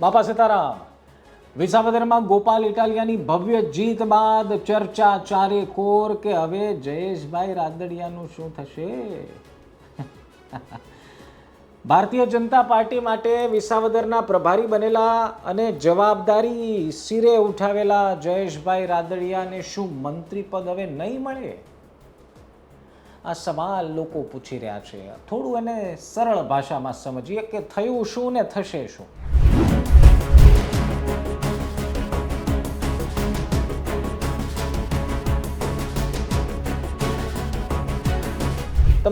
બાપા સીતારામ, વિસાવદરમાં ગોપાલ ઇટાલિયાની ભવ્ય જીત બાદ ચર્ચા ચારે કોર કે હવે જયેશભાઈ રાદડિયાનું શું થશે? ભારતીય જનતા પાર્ટી માટે વિસાવદરના પ્રભારી બનેલા અને જવાબદારી સિરે ઉઠાવેલા જયેશભાઈ રાદડિયાને શું મંત્રી પદ હવે નહીં મળે? આ સવાલ લોકો પૂછી રહ્યા છે. થોડું એને સરળ ભાષામાં સમજીએ કે થયું શું ને થશે શું?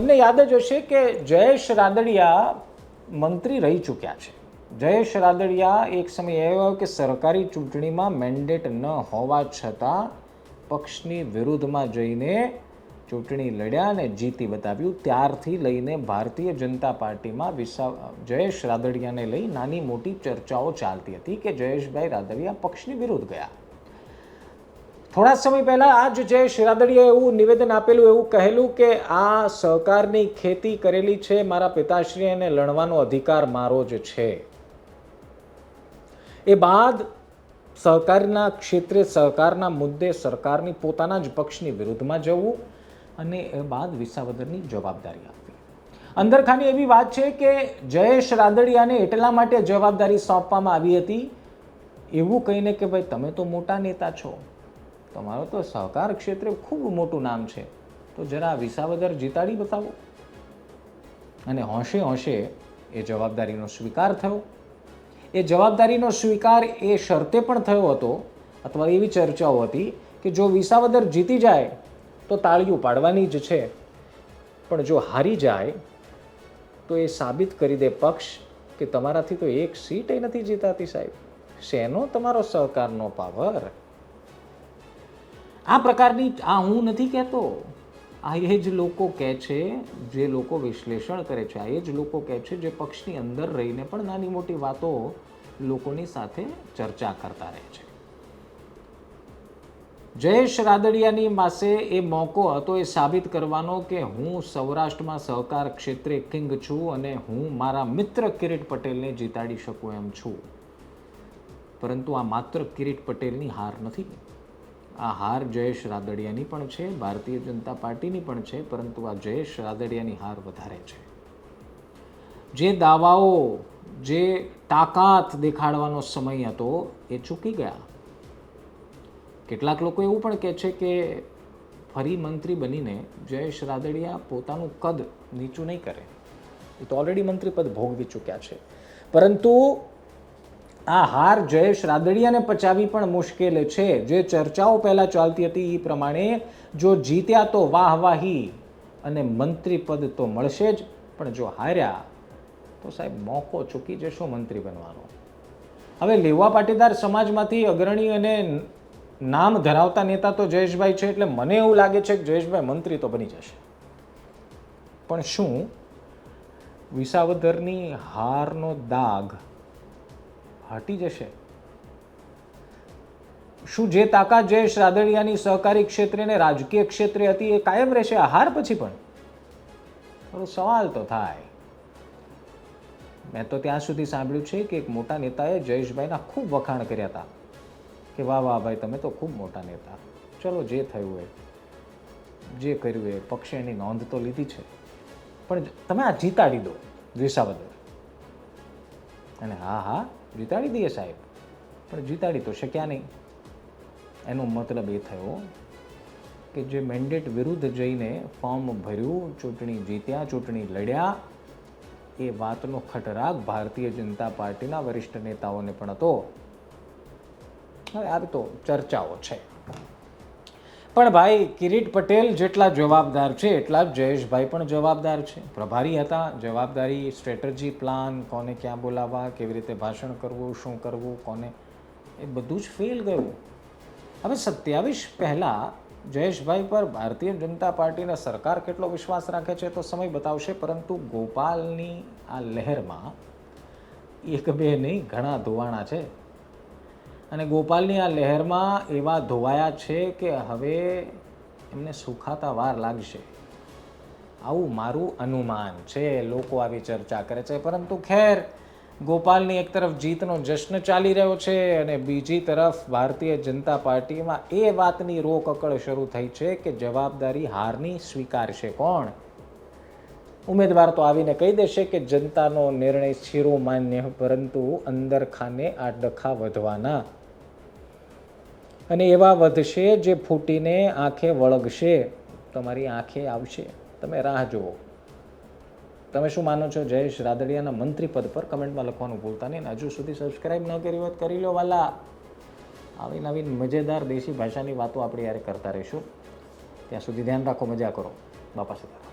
તમને યાદ જ હશે કે જયેશ રાદડિયા મંત્રી રહી ચૂક્યા છે. જયેશ રાદડિયા એક સમય એવો કે સરકારી ચૂંટણીમાં મેન્ડેટ ન હોવા છતાં પક્ષની વિરુદ્ધમાં જઈને ચૂંટણી લડ્યા અને જીતી બતાવ્યું. ત્યારથી લઈને ભારતીય જનતા પાર્ટીમાં વિસા, જયેશ રાદડિયાને લઈ નાની મોટી ચર્ચાઓ ચાલતી હતી કે જયેશભાઈ રાદડિયા પક્ષની વિરુદ્ધ ગયા. થોડા સમય પહેલાં આ જ જયેશ રાદડિયાએ એવું નિવેદન આપેલું, એવું કહેલું કે આ સહકારની ખેતી કરેલી છે, મારા પિતાશ્રી એને લણવાનો અધિકાર મારો જ છે. એ બાદ સહકારના ક્ષેત્રે સહકારના મુદ્દે સરકારની પોતાના જ પક્ષની વિરુદ્ધમાં જવું અને એ બાદ વિસાવદરની જવાબદારી આપવી. અંદરખાની એવી વાત છે કે જયેશ રાદડિયાને એટલા માટે જવાબદારી સોંપવામાં આવી હતી, એવું કહીને કે, ભાઈ, તમે તો મોટા નેતા છો. તમારો તો સહકાર ક્ષેત્રે ખૂબ મોટું નામ છે. તો જરા વિસાવદર જીતાડી બતાવો. અને હોંશે હોંશે એ જવાબદારીનો સ્વીકાર થયો. એ જવાબદારીનો સ્વીકાર એ શરતે પણ થયો હતો. અથવા એવી ચર્ચાઓ હતી કે જો વિસાવદર જીતી જાય, તો તાળીઓ પાડવાની જ છે. પણ જો હારી જાય, તો એ સાબિત કરી દે પક્ષ કે તમારાથી તો એક સીટ નથી જીતાતી સાહેબ. શેનો તમારો સહકારનો પાવર આ પ્રકારની આ હું નથી કહેતો. આ એ જ લોકો કહે છે, જે લોકો વિશ્લેષણ કરે છે, આ એ જ લોકો કહે છે, જે પક્ષની અંદર રહીને પણ નાની મોટી વાતો લોકોની સાથે ચર્ચા કરતા રહે છે. જયેશ રાદડિયાની પાસે એ મોકો હતો એ સાબિત કરવાનો કે હું સૌરાષ્ટ્રમાં સહકાર ક્ષેત્રે કિંગ છું અને હું મારા મિત્ર કિરીટ પટેલને જીતાડી શકું એમ છું. પરંતુ આ માત્ર કિરીટ પટેલની હાર નથી. આ હાર જયેશ રાદડિયાની પણ છે, ભારતીય જનતા પાર્ટીની પણ છે, પરંતુ આ જયેશ રાદડિયાની હાર વધારે છે. જે દાવાઓ, જે તાકાત દેખાડવાનો સમય હતો, એ ચૂકી ગયા. કેટલાક લોકો એવું પણ કહે છે કે ફરી મંત્રી બનીને જયેશ રાદડિયા પોતાનું કદ નીચું નહીં કરે. એ તો ઓલરેડી મંત્રી પદ ભોગવી ચૂક્યા છે. પરંતુ આ હાર જયેશ રાદડિયાને પચાવી પણ મુશ્કેલ છે. જે ચર્ચાઓ પહેલાં ચાલતી હતી એ પ્રમાણે જો જીત્યા તો વાહવાહી અને મંત્રી પદ તો મળશે જ, પણ જો હાર્યા તો સાહેબ મોકો ચૂકી જશો મંત્રી બનવાનો. હવે લેવા પાટીદાર સમાજમાંથી અગ્રણી અને નામ ધરાવતા નેતા તો જયેશભાઈ છે, એટલે મને એવું લાગે છે કે જયેશભાઈ મંત્રી તો બની જશે. પણ શું? વિસાવદરની હારનો દાગ હટી જશે. શું જે તાકાત જયેશ રાદડિયાની સહકારી ક્ષેત્રે ને રાજકીય ક્ષેત્રે હતી એ કાયમ રહેશે? આ હાર પછી પણ? થોડો સવાલ તો થાય. મેં તો ત્યાં સુધી સાંભળ્યું છે કે એક મોટા નેતાએ જયેશભાઈના ખૂબ વખાણ કર્યા હતા. કે વાહ વાહ, ભાઈ, તમે તો ખૂબ મોટા નેતા. ચલો, જે થયું એ જે કર્યું એ પક્ષે એની નોંધ તો લીધી છે. પણ તમે આ જીતાડી દો વિસાવદર અને હા હા, જીતાડી દઈએ સાહેબ. પણ જીતાડી તો શક્યા નહીં. એનો મતલબ એ થયો કે જે મેન્ડેટ વિરુદ્ધ જઈને ફોર્મ ભર્યું, ચૂંટણી જીત્યા, ચૂંટણી લડ્યા, એ વાતનો ખટરાગ ભારતીય જનતા પાર્ટીના વરિષ્ઠ નેતાઓને પણ હતો. હવે આ તો ચર્ચાઓ છે. પણ ભાઈ, કિરીટ પટેલ જેટલા જવાબદાર છે, એટલા જ જયેશભાઈ પણ જવાબદાર છે. પ્રભારી હતા, જવાબદારી સ્ટ્રેટજી પ્લાન કોને ક્યાં બોલાવવા, કેવી રીતે ભાષણ કરવું, શું કરવું, કોને એ બધું જ ફેલ ગયું. હવે સત્યાવીસ પહેલાં જયેશભાઈ પર ભારતીય જનતા પાર્ટીના સરકાર કેટલો વિશ્વાસ રાખે છે તો સમય બતાવશે, પરંતુ ગોપાલની આ લહેરમાં એક બે નહીં, ઘણા ધોવાણા છે. અને ગોપાલની આ લહેરમાં એવા ધોવાયા છે કે હવે એમને સુખાતા વાર લાગશે. આવું મારું અનુમાન છે. લોકો આવી ચર્ચા કરે છે. પરંતુ ખેર, ગોપાલની એક તરફ જીતનો જશ્ન ચાલી રહ્યો છે અને બીજી તરફ ભારતીય જનતા પાર્ટીમાં એ વાતની રોકકળ શરૂ થઈ છે કે જવાબદારી હારની સ્વીકારશે કોણ? ઉમેદવાર તો આવીને કહી દેશે કે જનતાનો નિર્ણય શિરોમાન્ય પરંતુ અંદર ખાને આ ડખા વધવાના. અને એવા વધશે જે ફૂટીને આંખે વળગશે. તમારી આંખે આવશે. તમે રાહ જુઓ. તમે શું માનો છો? જયેશ રાદડિયાના મંત્રી પદ પર કમેન્ટમાં લખવાનું ભૂલતા નહીં. હજુ સુધી સબસ્ક્રાઇબ ન કરી હોત, કરી લો વાલા. આવી નવી મજેદાર દેશી ભાષાની વાતો આપણે યારે કરતા રહીશું. ત્યાં સુધી ધ્યાન રાખો, મજા કરો. બાપા સીતારામ